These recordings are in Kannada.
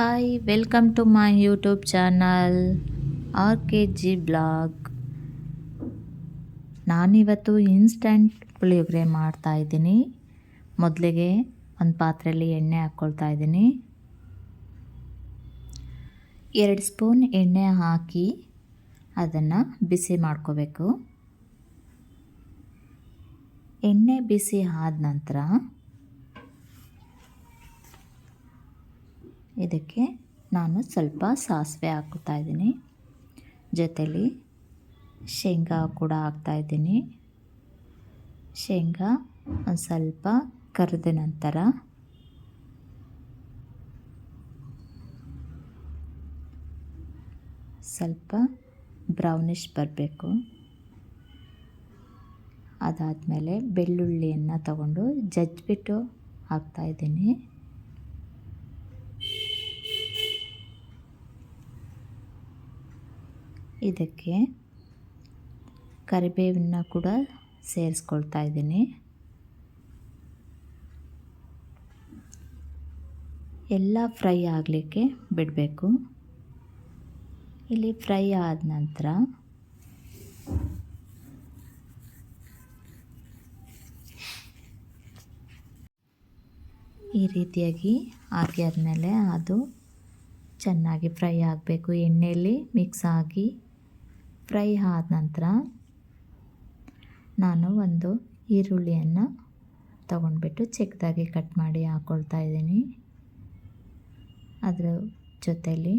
Hi welcome to my YouTube channel R K G blog ನಾನಿವತ್ತು ಇನ್ಸ್ಟಂಟ್ ಪುಳಿಯೋಗರೆ ಮಾಡ್ತಾ ಇದ್ದೀನಿ. ಮೊದಲಿಗೆ ಒಂದು ಪಾತ್ರೆಯಲ್ಲಿ ಎಣ್ಣೆ ಹಾಕ್ಕೊಳ್ತಾ ಇದ್ದೀನಿ. ಎರಡು ಸ್ಪೂನ್ ಎಣ್ಣೆ ಹಾಕಿ ಅದನ್ನು ಬಿಸಿ ಮಾಡ್ಕೋಬೇಕು. ಎಣ್ಣೆ ಬಿಸಿ ಆದ ನಂತರ ಇದಕ್ಕೆ ನಾನು ಸ್ವಲ್ಪ ಸಾಸಿವೆ ಹಾಕ್ತಾ ಇದ್ದೀನಿ. ಜೊತೆಲಿ ಶೇಂಗಾ ಕೂಡ ಹಾಕ್ತಾಯಿದ್ದೀನಿ ಶೇಂಗಾ ಒಂದು ಸ್ವಲ್ಪ ಕರೆದ ನಂತರ ಸ್ವಲ್ಪ ಬ್ರೌನಿಷ್ ಬರಬೇಕು. ಅದಾದಮೇಲೆ ಬೆಳ್ಳುಳ್ಳಿಯನ್ನು ತಗೊಂಡು ಜಜ್ಜಿಬಿಟ್ಟು ಹಾಕ್ತಾಯಿದ್ದೀನಿ ಇದಕ್ಕೆ ಕರಿಬೇವನ್ನ ಕೂಡ ಸೇರಿಸ್ಕೊಳ್ತಾ ಇದ್ದೀನಿ. ಎಲ್ಲ ಫ್ರೈ ಆಗಲಿಕ್ಕೆ ಬಿಡಬೇಕು. ಇಲ್ಲಿ ಫ್ರೈ ಆದ ನಂತರ ಈ ರೀತಿಯಾಗಿ ಹಾಕಿ ಆದಮೇಲೆ ಅದು ಚೆನ್ನಾಗಿ ಫ್ರೈ ಆಗಬೇಕು. ಎಣ್ಣೆಯಲ್ಲಿ ಮಿಕ್ಸ್ ಆಗಿ ಫ್ರೈ ಆದ ನಂತರ ನಾನು ಒಂದು ಈರುಳ್ಳಿಯನ್ನು ತಗೊಂಡ್ಬಿಟ್ಟು ಚಿಕ್ಕದಾಗಿ ಕಟ್ ಮಾಡಿ ಹಾಕ್ಕೊಳ್ತಾ ಇದ್ದೀನಿ. ಅದರ ಜೊತೆಯಲ್ಲಿ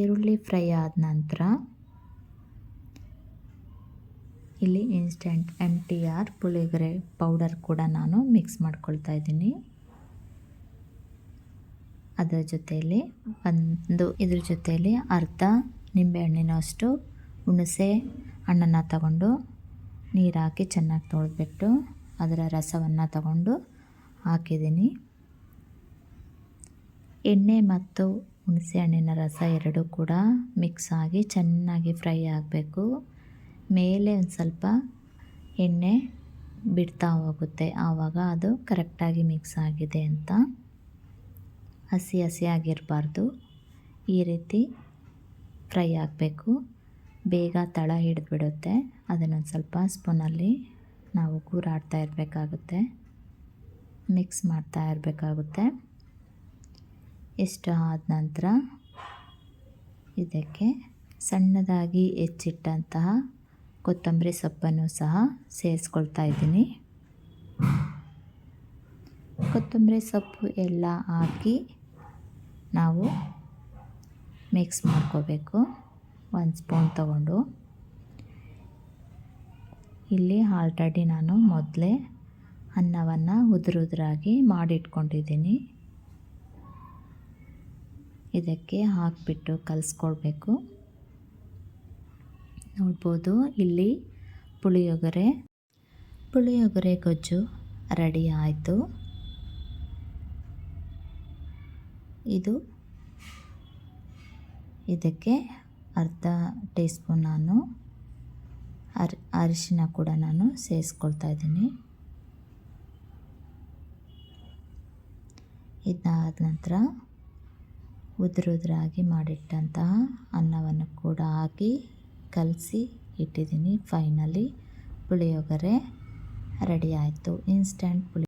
ಈರುಳ್ಳಿ ಫ್ರೈ ಆದ ನಂತರ ಇಲ್ಲಿ instant M T R puliyogare powder ಕೂಡ ನಾನು ಮಿಕ್ಸ್ ಮಾಡ್ಕೊಳ್ತಾ ಇದ್ದೀನಿ. ಅದರ ಜೊತೆಯಲ್ಲಿ ಒಂದು, ಇದ್ರ ಜೊತೆಯಲ್ಲಿ ಅರ್ಧ ನಿಂಬೆಹಣ್ಣಿನಷ್ಟು ಹುಣಸೆ ಹಣ್ಣನ್ನು ತಗೊಂಡು ನೀರು ಹಾಕಿ ಚೆನ್ನಾಗಿ ತೊಳೆದ್ಬಿಟ್ಟು ಅದರ ರಸವನ್ನು ತಗೊಂಡು ಹಾಕಿದ್ದೀನಿ. ಎಣ್ಣೆ ಮತ್ತು ಹುಣಸೆ ಹಣ್ಣಿನ ರಸ ಎರಡೂ ಕೂಡ ಮಿಕ್ಸ್ ಆಗಿ ಚೆನ್ನಾಗಿ ಫ್ರೈ ಆಗಬೇಕು. ಮೇಲೆ ಒಂದು ಸ್ವಲ್ಪ ಎಣ್ಣೆ ಬಿಡ್ತಾ ಹೋಗುತ್ತೆ. ಆವಾಗ ಅದು ಕರೆಕ್ಟಾಗಿ ಮಿಕ್ಸ್ ಆಗಿದೆ ಅಂತ. ಹಸಿ ಹಸಿಯಾಗಿರಬಾರ್ದು. ಈ ರೀತಿ ಫ್ರೈ ಆಗಬೇಕು. ಬೇಗ ತಳ ಹಿಡಿದ್ಬಿಡುತ್ತೆ. ಅದನ್ನೊಂದು ಸ್ವಲ್ಪ ಸ್ಪೂನಲ್ಲಿ ನಾವು ಕೂರಾಡ್ತಾ ಇರಬೇಕಾಗುತ್ತೆ. ಮಿಕ್ಸ್ ಮಾಡ್ತಾ ಇರಬೇಕಾಗುತ್ತೆ. ಇಷ್ಟು ಆದ ನಂತರ ಇದಕ್ಕೆ ಸಣ್ಣದಾಗಿ ಹೆಚ್ಚಿಟ್ಟಂತಹ ಕೊತ್ತಂಬರಿ ಸೊಪ್ಪನ್ನು ಸಹ ಸೇರಿಸ್ಕೊಳ್ತಾ ಇದ್ದೀನಿ. ಕೊತ್ತಂಬರಿ ಸೊಪ್ಪು ಎಲ್ಲ ಹಾಕಿ ನಾವು ಮಿಕ್ಸ್ ಮಾಡ್ಕೋಬೇಕು. ಒಂದು ಸ್ಪೂನ್ ತಗೊಂಡು. ಇಲ್ಲಿ ಆಲ್ರೆಡಿ ನಾನು ಮೊದಲೇ ಅನ್ನವನ್ನು ಉದುರುದ್ರಾಗಿ ಮಾಡಿಟ್ಕೊಂಡಿದ್ದೀನಿ. ಇದಕ್ಕೆ ಹಾಕಿಬಿಟ್ಟು ಕಲಿಸ್ಕೊಳ್ಬೇಕು. ನೋಡ್ಬೋದು ಇಲ್ಲಿ ಪುಳಿಯೋಗರೆ. ಪುಳಿಯೋಗರೆ ಗೊಜ್ಜು ರೆಡಿ ಆಯಿತು. ಇದು ಇದಕ್ಕೆ ಅರ್ಧ ಟೀ ಸ್ಪೂನ್ ನಾನು ಅರ್, ಅರಿಶಿನ ಕೂಡ ನಾನು ಸೇರಿಸ್ಕೊಳ್ತಾ ಇದ್ದೀನಿ. ಇದಾದ ನಂತರ ಉದುರುದುರಾಗಿ ಮಾಡಿಟ್ಟಂತಹ ಅನ್ನವನ್ನು ಕೂಡ ಹಾಕಿ ಕಲಸಿ ಇಟ್ಟಿದ್ದೀನಿ. ಫೈನಲಿ ಪುಳಿಯೋಗರೆ ರೆಡಿ ಆಯಿತು. ಇನ್ಸ್ಟಂಟ್ ಪುಳಿ